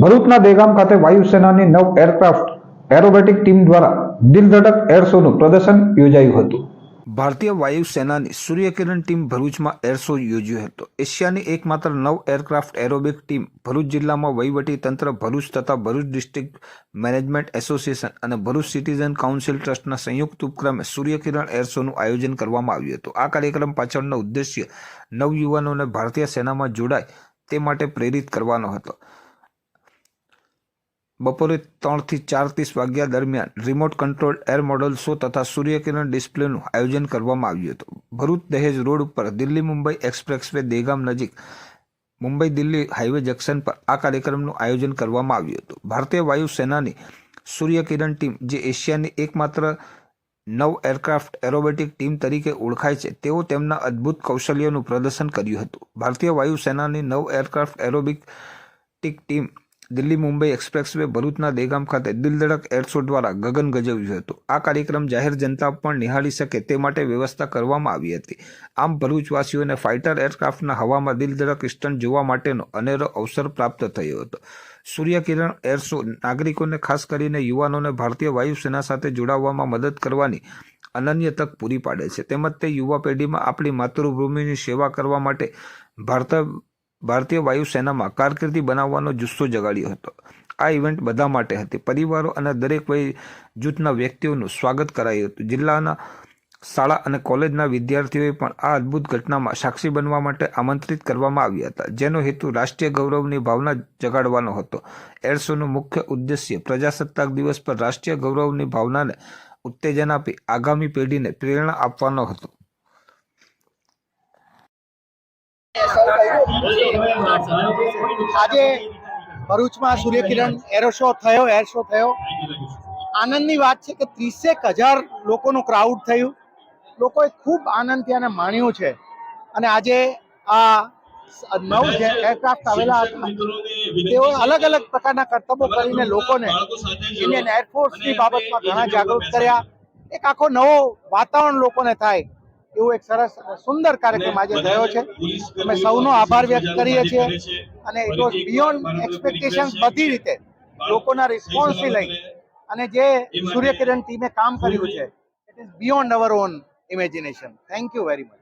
ભરૂચના દેગામ ખાતે વાયુસેનાની નવ એરક્રાફ્ટ એરોબેટિક ટીમ દ્વારા દિલધડક એર શોનું પ્રદર્શન યોજાયું હતું. ભારતીય વાયુસેનાની સૂર્યકિરણ ટીમ ભરૂચમાં એર યોજ્યો હતો. એશિયાની એકમાત્ર નવ એરક્રાફ્ટ એરોબિક ટીમ ભરૂચ જિલ્લામાં વહીવટી તંત્ર, ભરૂચ તથા ભરૂચ ડિસ્ટ્રિક્ટ મેનેજમેન્ટ એસોસિએશન અને ભરૂચ સિટીઝન કાઉન્સિલ ટ્રસ્ટના સંયુક્ત ઉપક્રમે સૂર્યકિરણ એર શોનું આયોજન કરવામાં આવ્યું હતું. આ કાર્યક્રમ પાછળનો ઉદ્દેશ્ય નવયુવાનોને ભારતીય સેનામાં જોડાય તે માટે પ્રેરિત કરવાનો હતો. બપોરે ત્રણથી ચાર ત્રીસ વાગ્યા દરમિયાન remote control air model show તથા સૂર્યકિરણ ડિસ્પ્લેનું આયોજન કરવામાં આવ્યું હતું. ભરૂચ દહેજ રોડ ઉપર દિલ્હી મુંબઈ એક્સપ્રેસ વે દેગામ નજીક મુંબઈ દિલ્હી હાઈવે જંકશન પર આ કાર્યક્રમનું આયોજન કરવામાં આવ્યું હતું. ભારતીય વાયુસેનાની સૂર્યકિરણ ટીમ જે એશિયાની એકમાત્ર નવ એરક્રાફ્ટ એરોબેટિક ટીમ તરીકે ઓળખાય છે, તેઓ તેમના અદ્ભુત કૌશલ્યોનું પ્રદર્શન કર્યું હતું. ભારતીય વાયુસેનાની નવ aircraft aerobic team Delhi Mumbai expressway ભરૂચના દેગામ ખાતે દિલધડક એરશો દ્વારા ગગન ગજવ્યું હતું. આ કાર્યક્રમ જાહેર જનતા પણ નિહાળી શકે તે માટે વ્યવસ્થા કરવામાં આવી હતી. આમ ભરૂચવાસીઓને ફાઇટર એરક્રાફ્ટના હવામાં દિલધડક સ્ટન્ટ જોવા માટેનો અનેરો અવસર પ્રાપ્ત થયો હતો. સૂર્યકિરણ એર નાગરિકોને ખાસ કરીને યુવાનોને ભારતીય વાયુસેના સાથે જોડાવવામાં મદદ કરવાની અનન્ય તક પૂરી પાડે છે. તેમજ તે યુવા પેઢીમાં આપણી માતૃભૂમિની સેવા કરવા માટે ભારત ભારતીય વાયુસેનામાં કારકિર્દી બનાવવાનો જુસ્સો જગાડ્યો હતો. આ ઇવેન્ટ બધા માટે હતી. પરિવારો અને દરેક વય જૂથના વ્યક્તિઓનું સ્વાગત કરાયું હતું. જિલ્લાના શાળા અને કોલેજના વિદ્યાર્થીઓએ પણ આ અદ્ભુત ઘટનામાં સાક્ષી બનવા માટે આમંત્રિત કરવામાં આવ્યા હતા. જેનો હેતુ રાષ્ટ્રીય ગૌરવની ભાવના જગાડવાનો હતો. એર મુખ્ય ઉદ્દેશ્ય પ્રજાસત્તાક દિવસ પર રાષ્ટ્રીય ગૌરવની ભાવનાને ઉત્તેજન આપી આગામી પેઢીને પ્રેરણા આપવાનો હતો. આજે ભરૂચમાં સૂર્યકિરણ એરો શો થયો એર શો થયો. આનંદની વાત છે કે ત્રીસેક હજાર લોકોનું ક્રાઉડ થયું. લોકોએ ખૂબ આનંદથી આને માણ્યું છે. અને આજે આ નવ જે એરક્રાફ્ટ આવેલા હતા, તેઓ અલગ અલગ પ્રકારના કરતબો કરીને લોકોને ઇન્ડિયન એરફોર્સની બાબતમાં ઘણા જાગૃત કર્યા. એક આખો નવો વાતાવરણ લોકોને થાય. એવું એક સરસ સુંદર કાર્યક્રમ આજે થયો છે. અમે સૌનો આભાર વ્યક્ત કરીએ છીએ અને ઇટ વોઝ બિયોન્ડ એક્સપેક્ટેશન બધી રીતે. લોકોના રિસ્પોન્સથી લઈ અને જે સૂર્યકિરણ ટીમે કામ કર્યું છે it is beyond our own imagination thank you very much